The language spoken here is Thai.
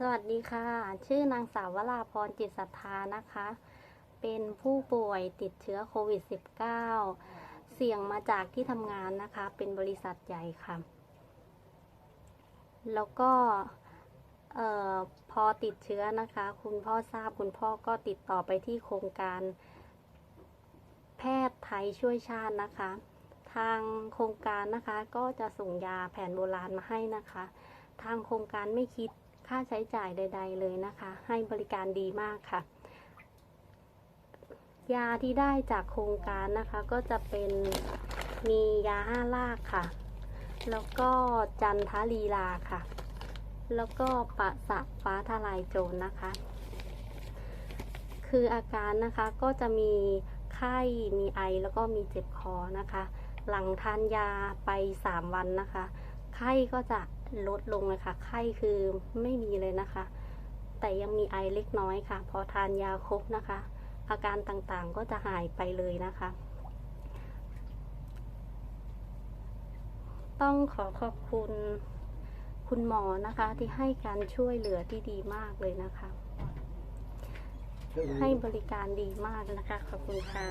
สวัสดีค่ะ ชื่อนางสาววราพรจิตศรัทธานะคะ เป็นผู้ป่วยติดเชื้อโควิด -19 เสี่ยงมาจากที่ทำงานนะคะ เป็นบริษัทใหญ่ค่ะ แล้วก็ออพอติดเชื้อนะคะ คุณพ่อทราบคุณพ่อก็ติดต่อไปที่โครงการ แพทย์ไทยช่วยชาตินะคะ ทางโครงการนะคะก็จะส่งยาแผนโบราณมาให้นะคะ ทางโครงการไม่คิด ค่าใช้จ่ายใด ๆ เลยนะคะ ให้บริการดีมากค่ะ ยาที่ได้จากโครงการนะคะก็จะเป็นมียาห้าลากค่ะ แล้วก็จันทลีลาค่ะ แล้วก็ปะสะฟ้าทลายโจรนะคะ คืออาการนะคะก็จะมีไข้มีไอแล้วก็มีเจ็บคอนะคะ หลังทานยาไป 3 วันนะคะ ไข้ก็จะลดลงเลยค่ะ ไข้คือไม่มีเลยนะคะ แต่ยังมีไอเล็กน้อยค่ะ พอทานยาครบนะคะ อาการต่างๆก็จะหายไปเลยนะคะ ต้องขอขอบคุณคุณหมอนะคะที่ให้การช่วยเหลือที่ดีมากเลยนะคะ ให้บริการดีมากนะคะ ขอบคุณค่ะ